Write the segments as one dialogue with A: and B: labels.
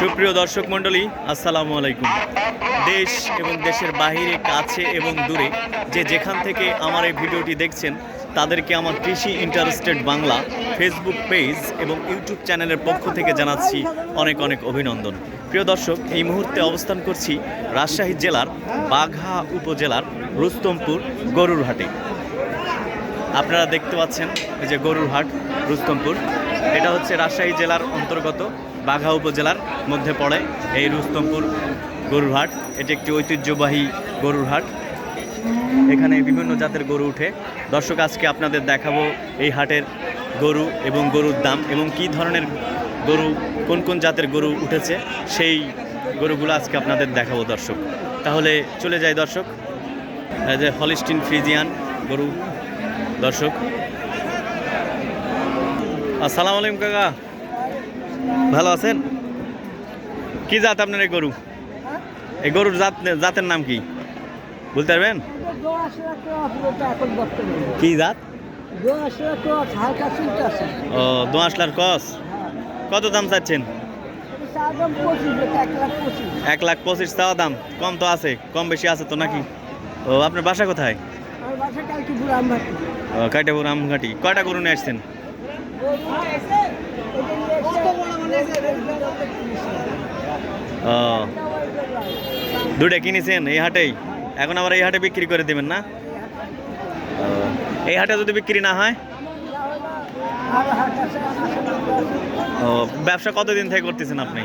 A: সুপ্রিয় দর্শক মণ্ডলী, আসসালামু আলাইকুম। দেশ এবং দেশের বাহিরে, কাছে এবং দূরে যে যেখান থেকে আমার এই ভিডিওটি দেখছেন, তাদেরকে আমার কৃষি ইন্টারেস্টেড বাংলা ফেসবুক পেজ এবং ইউটিউব চ্যানেলের পক্ষ থেকে জানাচ্ছি অনেক অনেক অভিনন্দন। প্রিয় দর্শক, এই মুহূর্তে অবস্থান করছি রাজশাহী জেলার বাঘা উপজেলার রুস্তমপুর গরুর হাটে আপনারা দেখতে পাচ্ছেন যে গরুর হাট রুস্তমপুর। এটা হচ্ছে রাজশাহী জেলার অন্তর্গত বাঘা উপজেলার মধ্যে পড়ে এই রুস্তমপুর গরুর হাট এটি একটি ঐতিহ্যবাহী গরুর হাট এখানে বিভিন্ন জাতের গরু উঠে। দর্শক, আজকে আপনাদের দেখাবো এই হাটের গরু এবং গরুর দাম এবং কী ধরনের গরু, কোন কোন জাতের গরু উঠেছে, সেই গরুগুলো আজকে আপনাদের দেখাবো দর্শক। তাহলে চলে যাই দর্শক। যে হলিস্টিন ফ্রিজিয়ান গরু। দর্শক। আসসালামু আলাইকুম কাকা। ভালো আছেন? কি জাত আপনার এই গরু? এই গরুর জাত জাতের নাম কি? বলতে পারবেন? কি জাত? ও দোঁয়াশলার কস। কত দাম চাচ্ছেন? এক লাখ পঁচিশ চাওয়া দাম। কম তো আছে কম বেশি আছে তো নাকি? ও আপনার বাসা কোথায়? ও কাইটাপুর আমঘাটি। কয়টা গরু নিয়ে আসছেন? ও। দুটা কিনেছেন এই হাটেই? এখন আবার এই হাটে বিক্রি করে দেবেন না? এই হাটে যদি বিক্রি না হয়? ও, ব্যবসা কতদিন থেকে করতেছেন আপনি?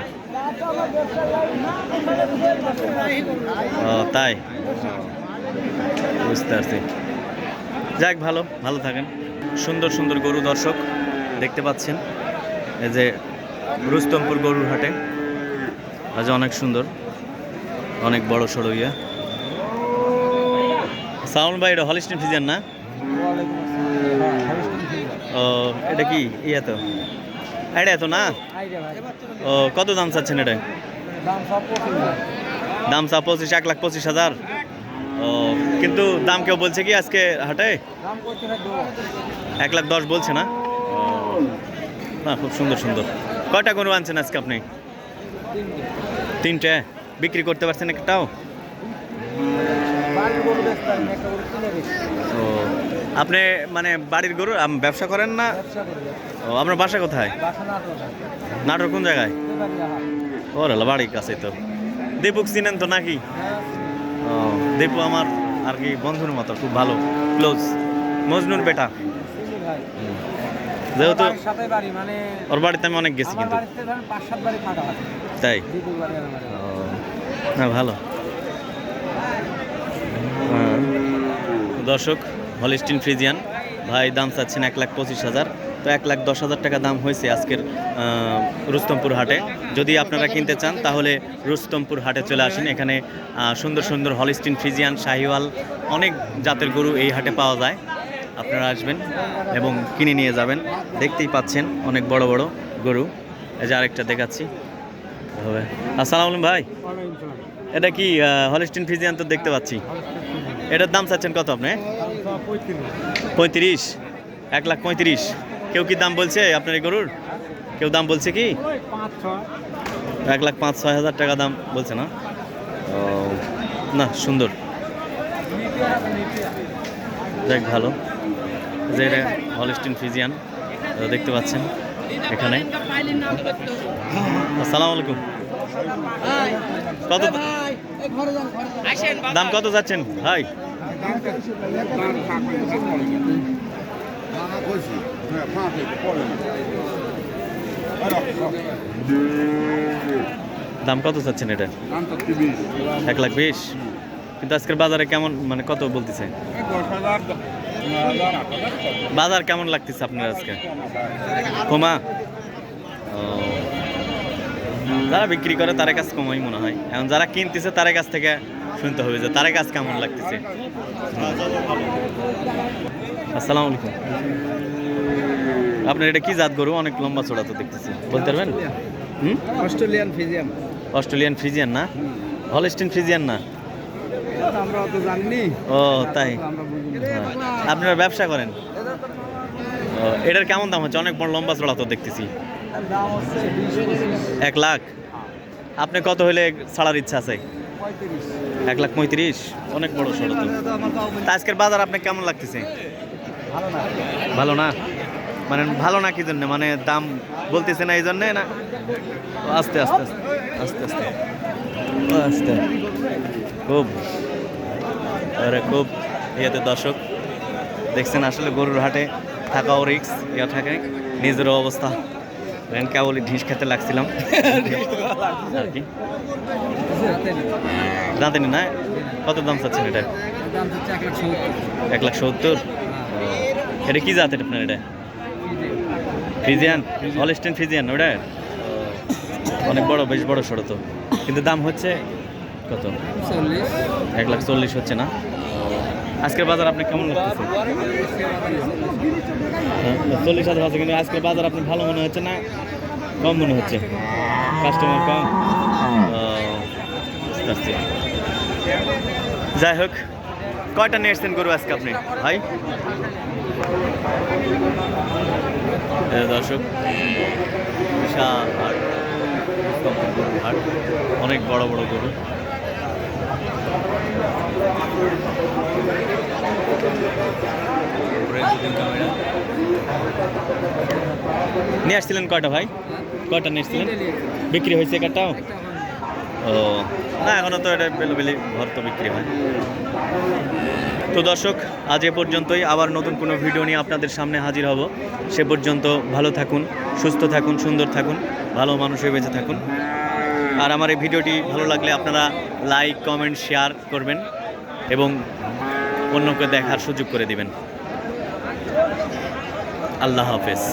A: ও, তাই? বুঝতে পারছি। যাক, ভালো ভালো থাকেন। সুন্দর সুন্দর গরু দর্শক। দেখতে পাচ্ছেন। এই যে রুস্তমপুর গরুর হাটে। আজ অনেক সুন্দর অনেক বড় সড়ো ইয়ে। সাউন্ড ভাই এটা হলিস্টিন ফিজার না? ও এটা কি ইয়ে তো? এটা এত না? ও কত দাম চাচ্ছেন এটা? দাম চা পঁচিশ এক লাখ পঁচিশ হাজার। ও কিন্তু দাম কেউ বলছে কি আজকে হাটে? এক লাখ দশ বলছে না? না, খুব সুন্দর সুন্দর। কয়টা গরু আনছেন আজকে আপনি? তিনটে? বিক্রি করতে পারছেন একটাও? ও, আপনি মানে বাড়ির গরু ব্যবসা করেন না? ও, আপনার বাসা কোথায়? নাটোর কোন জায়গায়? ওর হলো বাড়ির কাছে তো। দীপুক চিনেন তো নাকি? ও, দীপু আমার আর কি বন্ধুর মতো, খুব ভালো ক্লোজ মজনুর বেটা। যেহেতু
B: মানে
A: ওর বাড়িতে আমি অনেক গেছি কিন্তু। তাই? না ভালো। হ্যাঁ। দর্শক হলিস্টিন ফ্রিজিয়ান ভাই দাম চাচ্ছেন এক লাখ পঁচিশ হাজার। তো এক লাখ দশ হাজার টাকা দাম হয়েছে আজকের রুস্তমপুর হাটে। যদি আপনারা কিনতে চান তাহলে রুস্তমপুর হাটে চলে আসেন। এখানে সুন্দর সুন্দর হলিস্টিন ফ্রিজিয়ান শাহিওয়াল অনেক জাতের গরু এই হাটে পাওয়া যায়। আপনারা আসবেন এবং কিনে নিয়ে যাবেন। দেখতেই পাচ্ছেন অনেক বড় বড় গরু। এই যে আরেকটা দেখাচ্ছি। হবে আসসালামু আলাইকুম ভাই। এটা কি হলিস্টিন ফিজিয়ান তো দেখতে পাচ্ছি। এটার দাম চাচ্ছেন কত আপনি? পঁয়ত্রিশ। এক লাখ পঁয়ত্রিশ। কেউ কি দাম বলছে আপনার এই গরুর? কেউ দাম বলছে কি? এক লাখ পাঁচ ছয় হাজার টাকা দাম বলছে না? ও না সুন্দর। দেখ ভালো। যে হলিস্টিন ফিজিয়ান দেখতে পাচ্ছেন এখানে। আসসালামু আলাইকুম। কত দাম কত যাচ্ছেন? ভাই। দাম কত চাচ্ছেন এটা? এক লাখ বিশ। কিন্তু আজকের বাজারে কেমন মানে কত বলতেছে? বাজার কেমন লাগতেছে আপনার আজকে? কমা? যারা বিক্রি করে তার কাছ কমাই মনে হয়। এখন যারা কিনতেছে তার কাছ থেকে শুনতে হবে যে তার কাছ কেমন লাগতেছে। আসসালামু আলাইকুম। আপনার এটা কি জাত গরু? অনেক লম্বা চড়া তো দেখতেছি। বলতে পারবেন?
B: অস্ট্রেলিয়ান ফিজিয়াম
A: অস্ট্রেলিয়ান ফ্রিজিয়ান না? হলস্টিন ফ্রিজিয়ান না? ও তাই। হ্যাঁ। আপনারা ব্যবসা করেন? এটার কেমন দাম হচ্ছে? অনেক বড় লম্বা চড়া তো দেখতেছি। এক লাখ? আপনি কত হলে ছাড়ার ইচ্ছা আছে? এক লাখ পঁয়ত্রিশ? অনেক বড় সড়ো তা। আজকের বাজার আপনার কেমন লাগতেছে?
B: ভালো না?
A: মানে ভালো না কি জন্য? মানে দাম বলতেছে না এই জন্যে না? ও, আস্তে আস্তে আস্তে আস্তে আস্তে। ও, আস্তে। খুব। আরে খুব ইয়েতে দর্শক। দেখছেন আসলে গরুর হাটে থাকাও রিক্স ইয়া থাকে, নিজেরও অবস্থা। কেবলই ঢিস খেতে লাগছিলাম। আর কি। জানতেনি না? কত দাম চাচ্ছেন এটা?
B: এক লাখ সত্তর।
A: এটা কি জাতের আপনার এটা? ফ্রিজিয়ান? হলস্টেন ফ্রিজিয়ান ওটা? অনেক বড়, বেশ বড় সড়ো তো। কিন্তু দাম হচ্ছে কত? এক লাখ চল্লিশ হচ্ছে না? আজকের বাজার আপনি কেমন লাগতেছে হ্যাঁ, চল্লিশ হাজার আছে কিন্তু আজকের বাজার আপনি ভালো মনে হচ্ছে না? কম মনে হচ্ছে? কাস্টমার কম। যাই হোক কয়টা নিয়ে এসছেন গরু আজকে আপনি? ভাই? দর্শক বিশাল হাট। অনেক বড় বড় গরু। নিয়ে আসছিলেন কয়টা ভাই? কয়টা নিয়ে আসছিলেন? বিক্রি হয়েছে একটাও ও, না, এখনও তো এটা বেলি ঘর তো বিক্রি হয়। তো দর্শক, আজ এ পর্যন্তই। আবার নতুন কোনো ভিডিও নিয়ে আপনাদের সামনে হাজির হব। সে পর্যন্ত ভালো থাকুন, সুস্থ থাকুন, সুন্দর থাকুন, ভালো মানুষে বেঁচে থাকুন। আর আমার এই ভিডিওটি ভালো লাগলে আপনারা লাইক, কমেন্ট, শেয়ার করবেন এবং অন্যকে দেখার সুযোগ করে দিবেন। আল্লাহ হাফেজ।